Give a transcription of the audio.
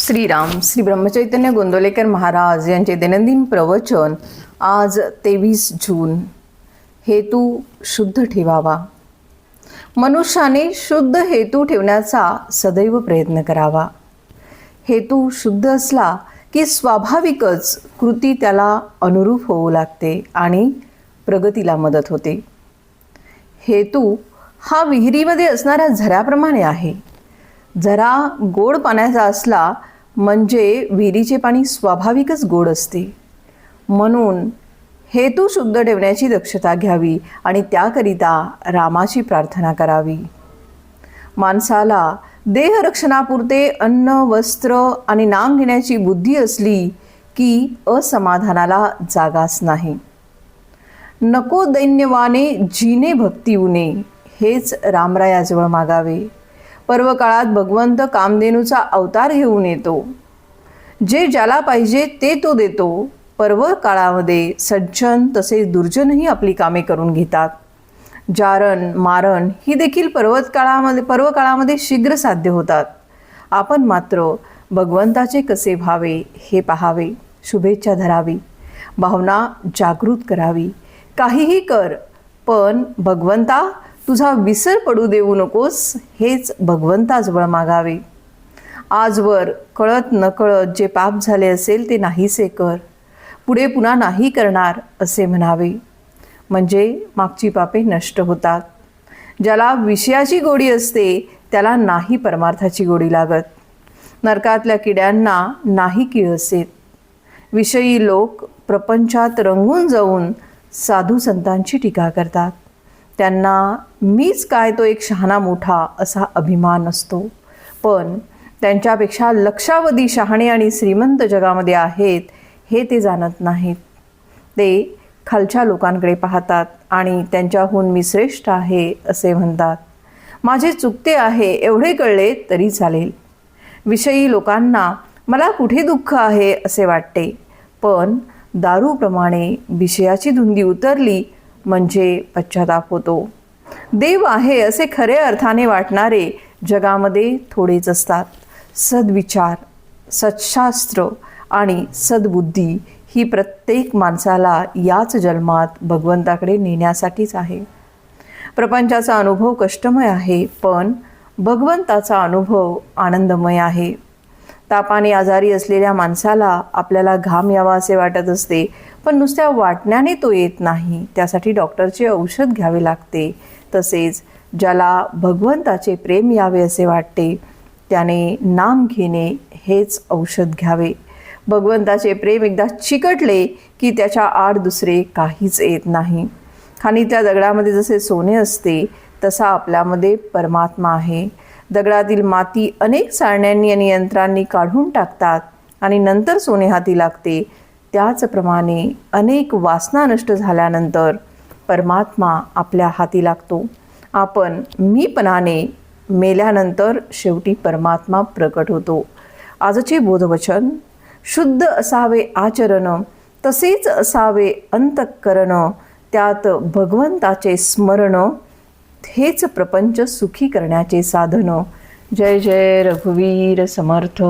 श्रीराम श्री ब्रह्मचैतन्य गोंदवलेकर महाराज यांचे दैनंदिन प्रवचन आज तेवीस जून. हेतू शुद्ध ठेवावा. मनुष्याने शुद्ध हेतू ठेवण्याचा सदैव प्रयत्न करावा. हेतू शुद्ध असला की स्वाभाविकच कृती त्याला अनुरूप होऊ लागते आणि प्रगतीला मदत होते. हेतू हा विहिरीमध्ये असणाऱ्या झऱ्याप्रमाणे आहे. जरा गोड पाण्याचा असला म्हणजे विहिरीचे पाणी स्वाभाविकच गोड असते. म्हणून हेतू शुद्ध ठेवण्याची दक्षता घ्यावी आणि त्याकरिता रामाची प्रार्थना करावी. माणसाला देहरक्षणापुरते अन्न वस्त्र आणि नाम घेण्याची बुद्धी असली की असमाधानाला जागाच नाही. नको दैन्यवाने जीने भक्ती उने हेच रामरायाजवळ मागावे. पर्वकाळात भगवंत कामधेनूचा अवतार घेऊन येतो. जे ज्याला पाहिजे ते तो देतो. पर्व काळामध्ये सज्जन तसेच दुर्जनही आपली कामे करून घेतात. जारण मारण ही देखील पर्वत काळामध्ये पर्व काळामध्ये शीघ्र साध्य होतात. आपण मात्र भगवंताचे कसे व्हावे हे पाहावे शुभेच्छा धरावी भावना जागृत करावी. काहीही कर पण भगवंता तुझा विसर पडू देऊ नकोस हेच भगवंताजवळ मागावे. आजवर कळत नकळत जे पाप झाले असेल ते नाहीसे कर. पुढे पुन्हा नाही करणार असे म्हणावे. म्हणजे मागची पापे नष्ट होतात. ज्याला विषयाची गोडी असते त्याला नाही परमार्थाची गोडी लागत. नरकातल्या किड्यांना नाही किळ असेत विषयी लोक प्रपंचात रंगून जाऊन साधू संतांची टीका करतात. त्यांना मीच काय तो एक शहाणा मोठा असा अभिमान असतो. पण त्यांच्यापेक्षा लक्षावधी शहाणे आणि श्रीमंत जगामध्ये आहेत हे ते जाणत नाहीत. ते खालच्या लोकांकडे पाहतात आणि त्यांच्याहून मी श्रेष्ठ आहे असे म्हणतात. माझे चुकते आहे एवढे कळले तरी चालेल. विषयी लोकांना मला कुठे दुःख आहे असे वाटते. पण दारूप्रमाणे विषयाची धुंदी उतरली म्हणजे पश्चाताप होतो. देव आहे असे खरे अर्थाने वाटणारे जगामध्ये थोडेच असतात सद्विचार सत्शास्त्र आणि सद्बुद्धी ही प्रत्येक माणसाला याच जन्मात भगवंताकडे नेण्यासाठीच आहे. प्रपंचाचा अनुभव कष्टमय आहे पण भगवंताचा अनुभव आनंदमय आहे. तापाने आजारी असलेल्या माणसाला आपल्याला घाम यावा असे वाटत असते पण नुसत्या वाटण्याने तो येत नाही. त्यासाठी डॉक्टरचे औषध घ्यावे लागते. तसेच ज्याला भगवंताचे प्रेम यावे असे वाटते त्याने नाम घेणे हेच औषध घ्यावे. भगवंताचे प्रेम एकदा चिकटले की त्याच्या आड दुसरे काहीच येत नाही. खाणीतल्या दगडामध्ये जसे सोने असते तसा आपल्यामध्ये परमात्मा आहे. दगडातील माती अनेक सारण्यांनी आणि यंत्रांनी काढून टाकतात आणि नंतर सोने हाती लागते. त्याचप्रमाणे अनेक वासना नष्ट झाल्यानंतर परमात्मा आपल्या हाती लागतो. आपण मीपणाने मेल्यानंतर शेवटी परमात्मा प्रकट होतो. आजचे बोधवचन शुद्ध असावे आचरण तसेच असावे अंतकरण त्यात भगवंताचे स्मरण हेच प्रपंच सुखी करण्याचे साधन. जय जय रघुवीर समर्थ.